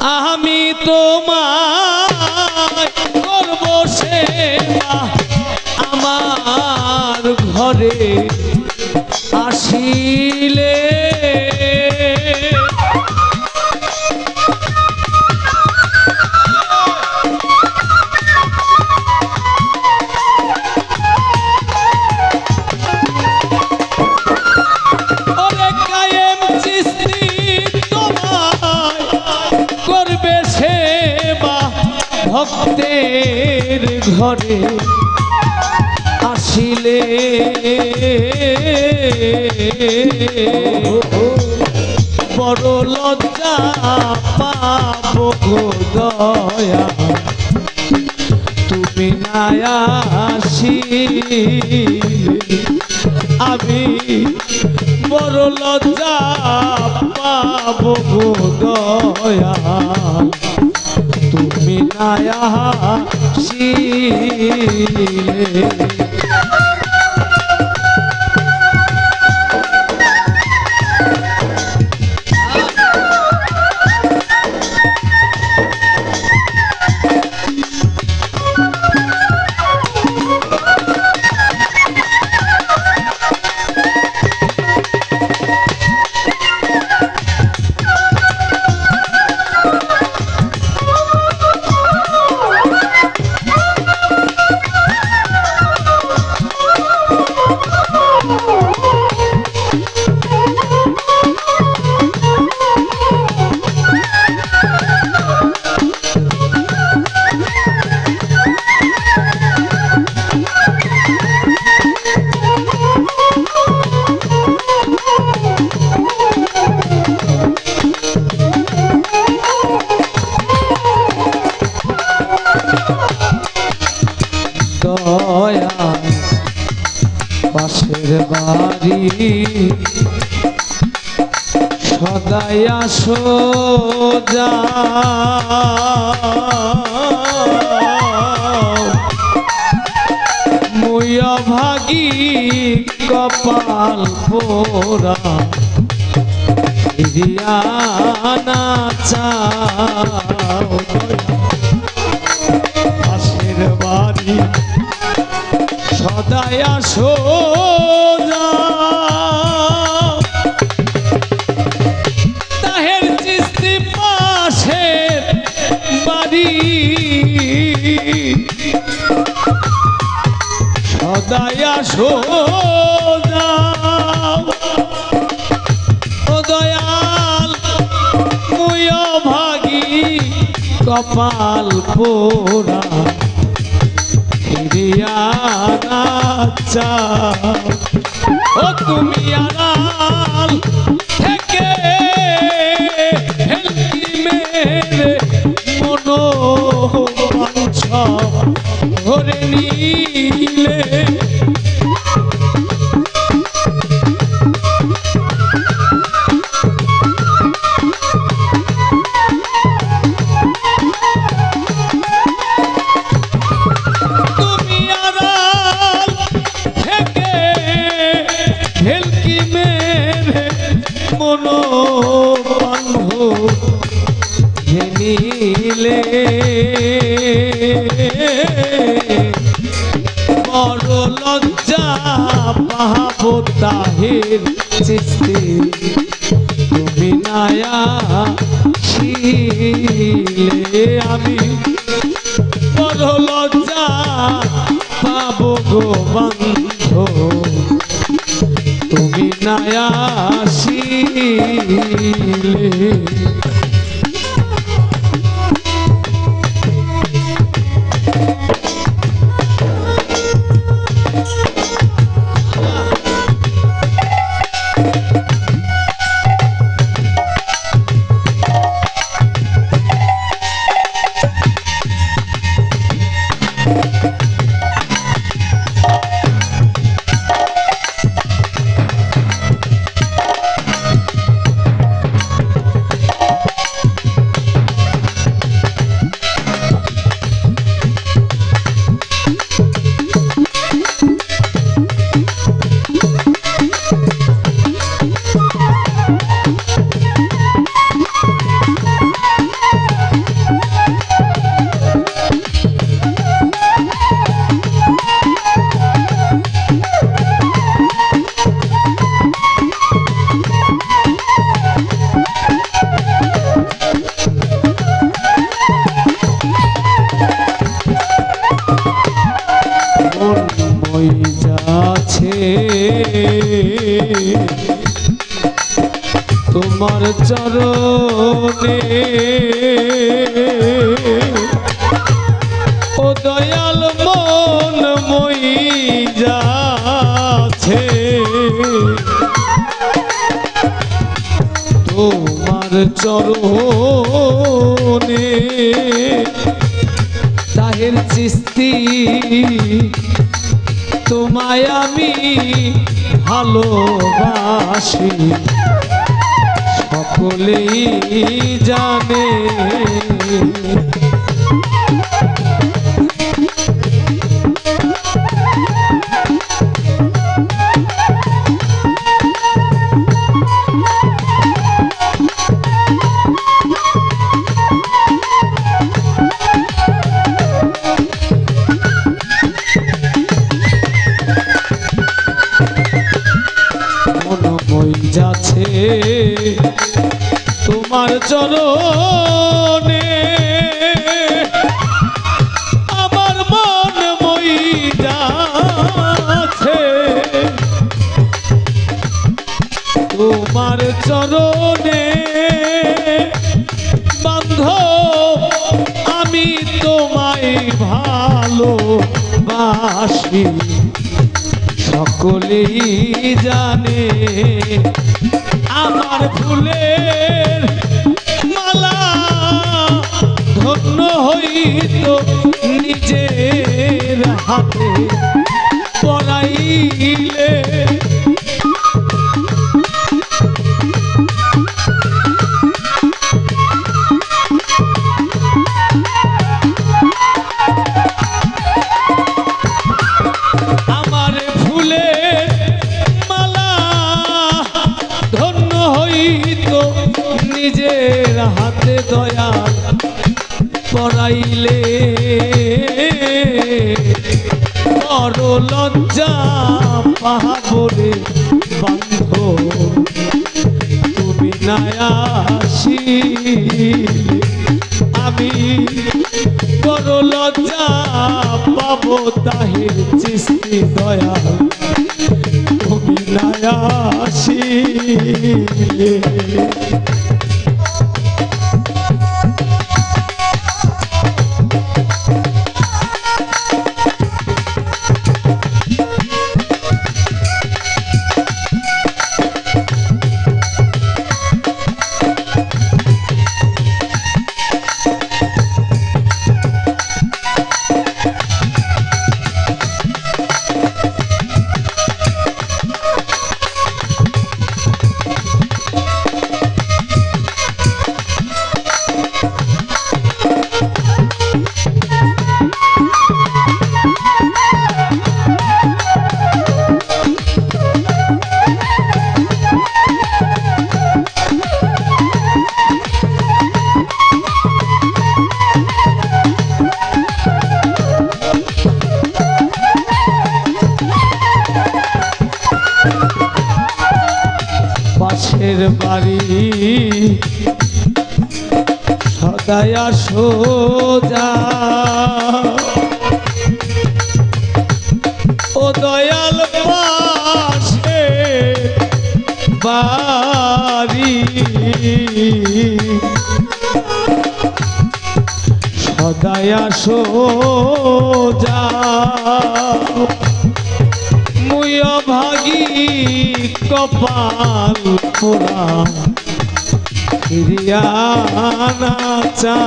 আমি তোমায় করব সেবা। আমার ঘরে ভক্তের ঘরে আসিলে। বড় লজ্জা পাব দয়া। তুমি না আসিলে। আমি বড় লজ্জা পাব দয়া। তুমি না বাড়ি। সদাই আসো যা। মুয়া ভাগি কপাল পোড়া রিয়ানা চাও পাশের বাড়ি। সদাই আসো কপাল পোড়া ফিরিয়া ও তুমি আড়াল ছিলে আমি বড় লজ্জা পাব গো বন্ধ। তুমি নায়াসিলে। চরণে ও দয়াল মন মই যাচ্ছে। তোমার চরণে তাহের চিস্তি তোমায় আমি ভালোবাসি। সকলেই জানে। ভালোবাসি সকলেই জানে আমার ফুলের মালা ধন্য হইত নিজের বড় লজ্জা পাহাবরে বান্ধ, তুমি নায়াসি। আমি বড় লজ্জা পাবো তাহির চিস্তি দয়া। তুমি নায়াসি। সদায় সোজা ও দয়াল পাশে বাড়ি। সদায় সোজা মুয় ভাগি কপাল পোড়া। ফিরিয়ানা চা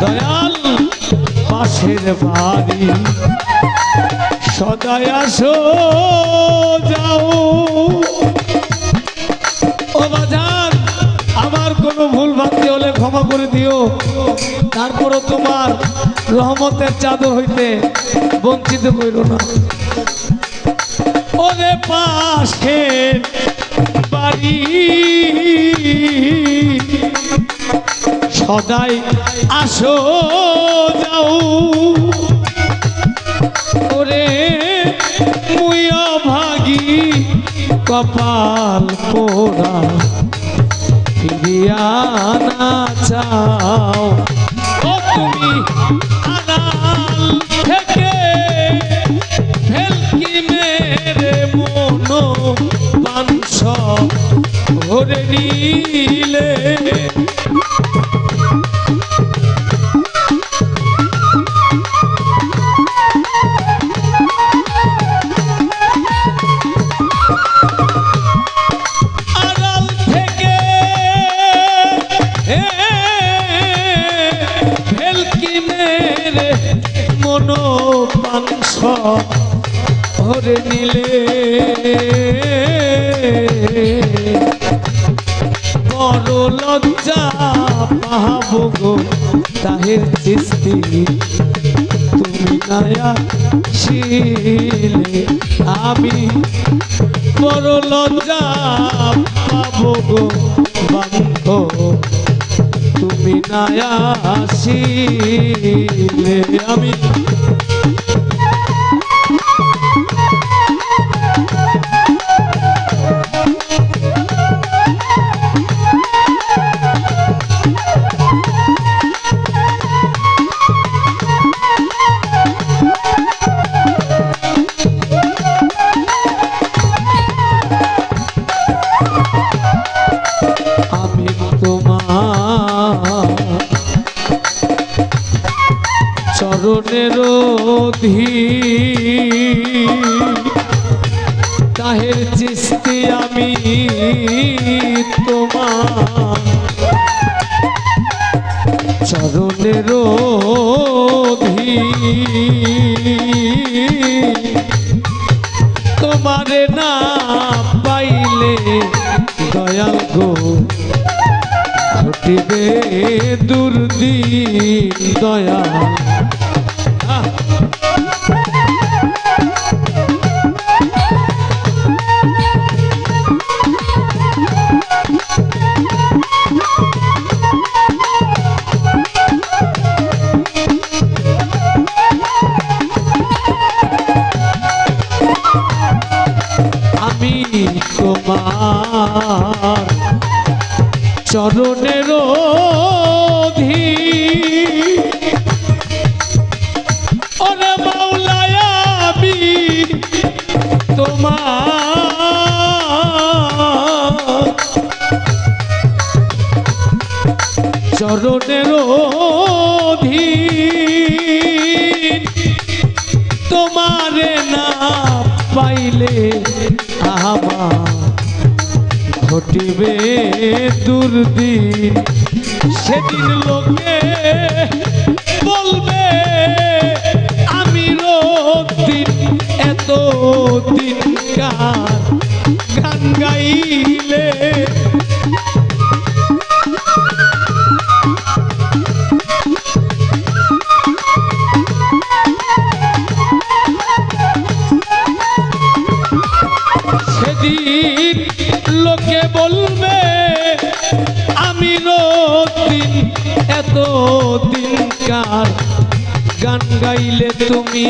দয়াল, পাশের বাড়ি। সদায় আসো, যাও। ও বাজান, আমার কোনো ভুল ভ্রান্তি হলে ক্ষমা করে দিও। তারপরও তোমার রহমতের চাদর হইতে বঞ্চিত কইর না। ওরে পাশের বাড়ি সদাই আসো যাও। ওরে মুয়া ভাগি কপাল পোড়া। ফিরিয়া না চাও। তুমি মনো ভরে নিলে তাহের সৃষ্টি। তুমি নয়া শিলে আমি বড় লজ্জা পাবো তুমি নয়া শিলে আমি অধি তোমারে না পাইলে দয়াল গো ঘটিবে দুর্দিন দয়াল। পাইলে আমার ঘটিবে দুর্দিন। সেদিন লোকে বলবে আমি দিন এত দিনকার গান গাইলে? এত দিনকার গান গাইলে তুমি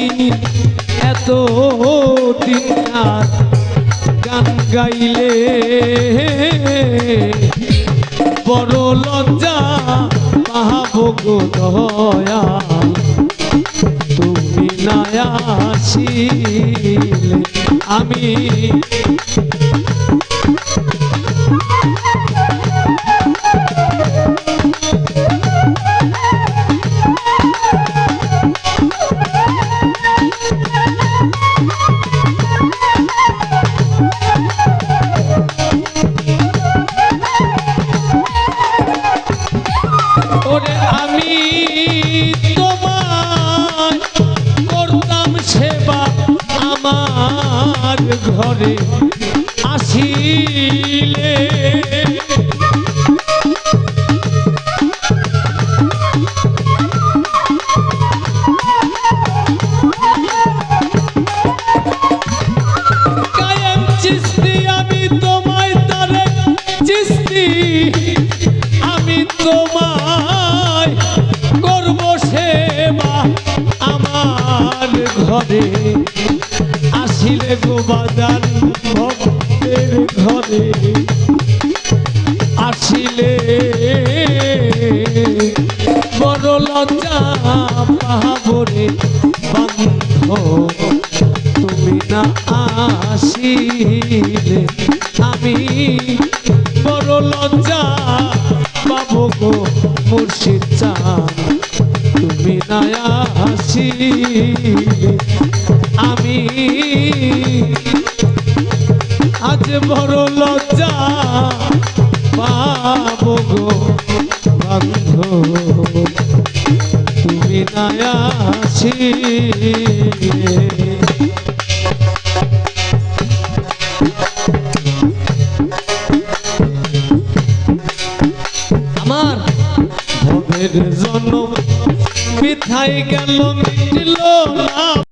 এত দিনকার গান গাইলে বড় লজ্জা পাহাবগ দয়া। তুমি নায়াসিলে আমি করতাম সেবা আমার ঘরে আসিলে। আমার ঘরে আসিলে গোবাদান ভক্তের ঘরে। আসিলে বড় লজ্জা পাহাবরে বান্ধ তুমি না আসিলে। হাসি আমি আজ বড় লজ্জা পাবো গো বন্ধ। তুমি নায়া হাসি বিথাই গেল মিটিল না